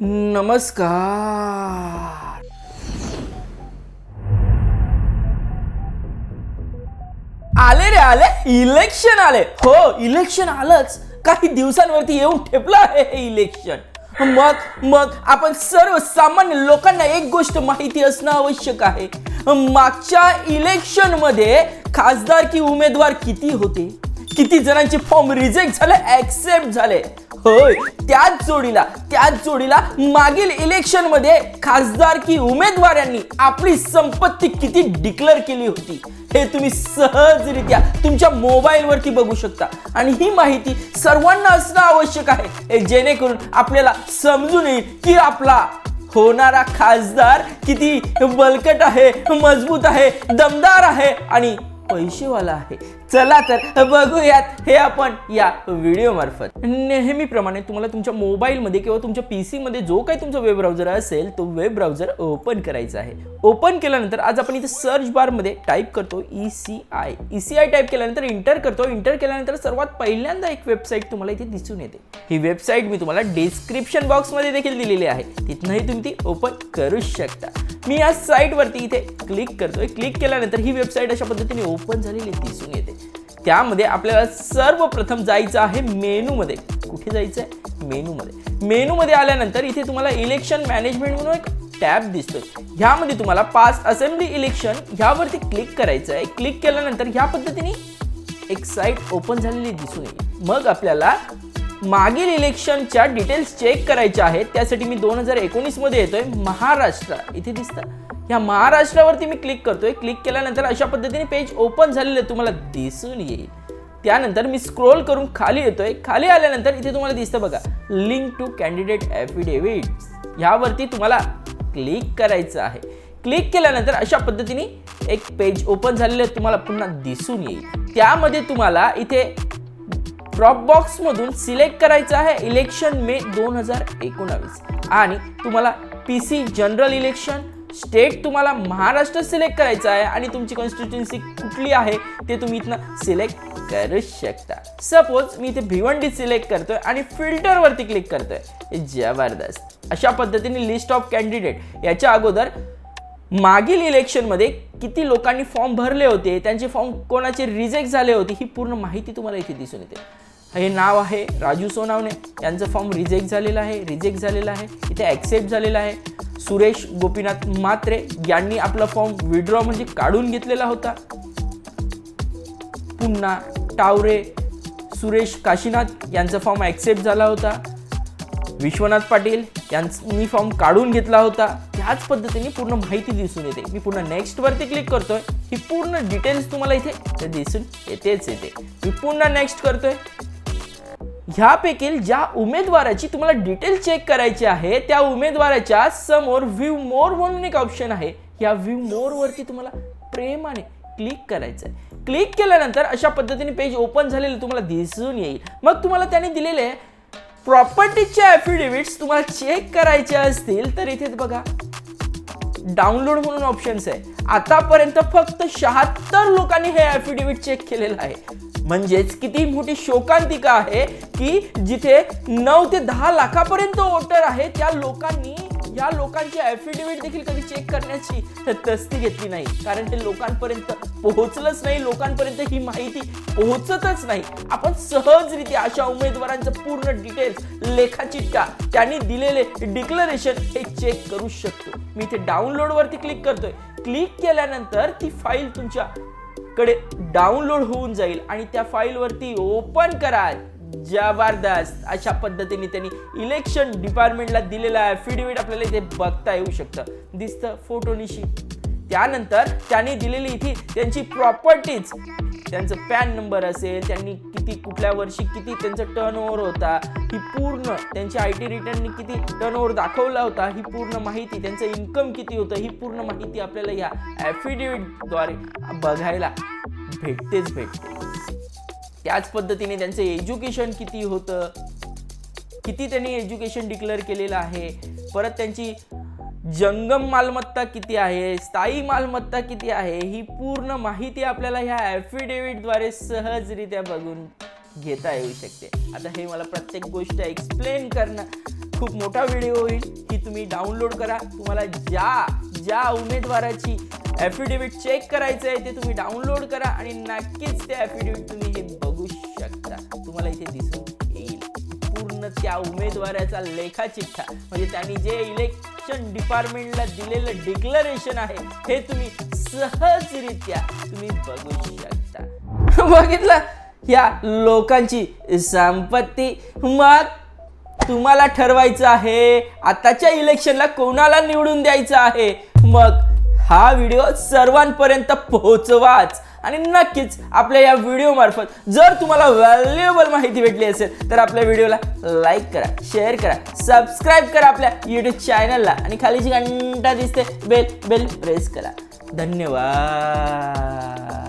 नमस्कार. आले रे आले. इलेक्शन आले. हो इलेक्शन आलंच. काही दिवसांवरती येऊन ठेपलं आहे हे इलेक्शन. मग मग आपण सर्व सामान्य लोकांना एक गोष्ट माहिती असणं आवश्यक आहे. मागच्या इलेक्शनमध्ये खासदार की उमेदवार किती होते? किती जणांचे फॉर्म रिजेक्ट झाले ऍक्सेप्ट झाले? होय. त्याच जोडीला त्याच जोडीला मागील इलेक्शनमध्ये खासदार की उमेदवारांनी आपली संपत्ती किती डिक्लेअर केली होती हे तुम्ही सहजरित्या तुमच्या मोबाईल वरती बघू शकता. आणि ही माहिती सर्वांना असणं आवश्यक आहे जेणेकरून आपल्याला समजून येईल की आपला होणारा खासदार किती बलकट आहे मजबूत आहे दमदार आहे आणि पैसेवाला आहे. चला तर बघूयात हे आपण या व्हिडिओ मार्फत. नेहमीप्रमाणे तुम्हाला तुमच्या मोबाईलमध्ये किंवा तुमच्या पी मध्ये जो काही तुमचा वेब ब्राउझर असेल तो वेब ब्राउझर ओपन करायचा आहे. ओपन केल्यानंतर आज आपण इथे सर्च बारमध्ये टाईप करतो E C I E C I type केल्यानंतर इंटर करतो. इंटर केल्यानंतर सर्वात पहिल्यांदा एक वेबसाईट तुम्हाला इथे दिसून येते. ही वेबसाईट मी तुम्हाला डिस्क्रिप्शन बॉक्समध्ये देखील दिलेली आहे. तिथनंही तुम्ही ती ओपन करू शकता. मी या साईटवरती इथे क्लिक करतोय. क्लिक केल्यानंतर ही वेबसाईट अशा पद्धतीने ओपन झालेली दिसून येते. त्यामध्ये आपल्याला सर्वप्रथम जायचं आहे मेनूमध्ये. कुठे जायचं आहे मेनूमध्ये. मेनूमध्ये आल्यानंतर इथे तुम्हाला इलेक्शन मॅनेजमेंट म्हणून एक टॅब दिसतोय. ह्यामध्ये तुम्हाला पास असेंब्ली इलेक्शन ह्यावरती क्लिक करायचं आहे क्लिक केल्यानंतर ह्या पद्धतीने एक साईट ओपन झालेली दिसून येईल. मग आपल्याला मागील इलेक्शनच्या डिटेल्स चेक करायच्या आहेत. त्यासाठी मी दोन हजार एकोणीसमध्ये येतोय. महाराष्ट्र. इथे दिसतं. ह्या महाराष्ट्रावरती मी क्लिक करतोय. क्लिक केल्यानंतर अशा पद्धतीने पेज ओपन झालेलं तुम्हाला दिसून येईल. त्यानंतर मी स्क्रोल करून खाली येतोय. खाली आल्यानंतर इथे तुम्हाला दिसतं बघा. लिंक टू कॅन्डिडेट ॲफिडेव्हिट ह्यावरती तुम्हाला क्लिक करायचं आहे. क्लिक केल्यानंतर अशा पद्धतीने एक पेज ओपन झालेलं तुम्हाला पुन्हा दिसून येईल. त्यामध्ये तुम्हाला इथे ड्रॉप बॉक्समधून सिलेक्ट करायचं आहे इलेक्शन मे दोन हजार एकोणावीस. आणि तुम्हाला P C general election state तुम्हाला महाराष्ट्र सिलेक्ट करायचं आहे आणि तुमची कॉन्स्टिट्युन्सी कुठली आहे ते तुम्ही इथनं सिलेक्ट करू शकता. सपोज मी इथे भिवंडी सिलेक्ट करतोय आणि फिल्टरवरती क्लिक करतोय. जबरदस्त. अशा पद्धतीने लिस्ट ऑफ कॅन्डिडेट याच्या अगोदर मागील इलेक्शनमध्ये किती लोकांनी फॉर्म भरले होते त्यांचे फॉर्म कोणाचे रिजेक्ट झाले होते ही पूर्ण माहिती तुम्हाला इथे दिसून येते. हे नाव आहे राजू सोनावणे. यांचं फॉर्म रिजेक्ट झालेलं आहे रिजेक्ट झालेलं आहे. इथे ॲक्सेप्ट झालेलं आहे. सुरेश गोपीनाथ मात्रे यांनी आपला फॉर्म विड्रॉ म्हणजे काढून घेतलेला होता. पुन्हा टावरे सुरेश काशीनाथ यांचा फॉर्म ॲक्सेप्ट झाला होता. विश्वनाथ पाटील यांनी फॉर्म काढून घेतला होता. त्याच पद्धतीने पूर्ण माहिती दिसून येते. मी पुन्हा नेक्स्ट वरती क्लिक करतोय. ही पूर्ण डिटेल्स तुम्हाला इथे दिसून येतेच येते. मी पुन्हा नेक्स्ट करतोय. ह्यापैकी ज्या उमेदवाराची तुम्हाला डिटेल चेक करायची आहे त्या उमेदवाराच्या समोर व्ह्यू मोर म्हणून एक ऑप्शन आहे. या व्ह्यू मोर वरती तुम्हाला प्रेमाने क्लिक करायचं आहे क्लिक केल्यानंतर अशा पद्धतीने पेज ओपन झालेलं तुम्हाला दिसून येईल. मग तुम्हाला त्याने दिलेले प्रॉपर्टीचे ॲफिडेव्हिट्स तुम्हाला चेक करायचे असतील तर इथे बघा. डाउनलोड म्हणून ऑप्शन्स आहे. आतापर्यंत फक्त शहात्तर लोकांनी हे ऍफिडेव्हिट चेक केलेलं आहे. म्हणजेच किती मोठी शोकांतिका आहे की जिथे नऊ ते दहा लाखापर्यंत वोटर आहे त्या लोकांनी या लोकांची ॲफिडेव्हिट देखील कधी चेक करण्याची तस्ती घेतली नाही. कारण ते लोकांपर्यंत पोहोचलंच नाही लोकांपर्यंत ही माहिती पोहोचतच नाही. आपण सहजरित्या अशा उमेदवारांचं पूर्ण डिटेल्स लेखाचिट्टा त्यांनी दिलेले डिक्लरेशन हे चेक करू शकतो. मी इथे डाउनलोड वरती क्लिक करतोय. क्लिक केल्यानंतर ती फाईल तुमच्या कडे डाउनलोड होऊन जाईल आणि त्या फाईलवरती ओपन करा. जबरदस्त. अशा पद्धतीने त्यांनी इलेक्शन डिपार्टमेंटला दिलेला ॲफिडेव्हिट आपल्याला इथे बघता येऊ शकतं. दिसतं फोटोनिशी त्यानंतर त्यांनी दिलेली इथे त्यांची प्रॉपर्टीज त्यांचं पॅन नंबर असेल त्यांनी किती कुठल्या वर्षी किती त्यांचं टर्न ओव्हर होता ही पूर्ण त्यांची आय टी रिटर्ननी किती टर्न ओव्हर दाखवला होता ही पूर्ण माहिती त्यांचं इन्कम किती होतं ही पूर्ण माहिती आपल्याला या ॲफिडेविटद्वारे बघायला भेटतेच भेटते. त्याच पद्धतीने त्यांचं एज्युकेशन किती होतं किती त्यांनी एज्युकेशन डिक्लेअर केलेलं आहे परत त्यांची जंगम मालमत्ता किती आहे? स्थायी मालमत्ता किती आहे? ही पूर्ण माहिती आपल्याला ह्या ॲफिडेव्हिटद्वारे सहजरित्या बघून घेता येऊ शकते. आता हे मला प्रत्येक गोष्ट एक्सप्लेन करणं खूप मोठा व्हिडिओ होईल. ही तुम्ही डाउनलोड करा. तुम्हाला ज्या ज्या उमेदवाराची ॲफिडेव्हिट चेक करायचं आहे ते तुम्ही डाउनलोड करा आणि नक्कीच ते ॲफिडेव्हिट तुम्ही हे त्या उमेदवाराचा लेखाचिठ्ठा. म्हणजे त्यांनी जे इलेक्शन डिपार्टमेंटला दिलेलं डिक्लरेशन आहे हे तुम्ही सहजरित्या तुम्ही बघू शकता. बघितलं? या लोकांची संपत्ती. मग तुम्हाला ठरवायचं आहे आताच्या इलेक्शनला कोणाला निवडून द्यायचं आहे? मग हा व्हिडिओ सर्वांपर्यंत पोहोचवाच. आणि नक्कीच आपल्या या व्हिडिओ मार्फत जर तुम्हाला व्हॅल्युएबल माहिती भेटली असेल तर आपल्या व्हिडिओला लाईक करा शेअर करा सबस्क्राईब करा आपल्या यूट्यूब चॅनलला आणि खाली जी घंटा दिसते बेल बेल प्रेस करा. धन्यवाद.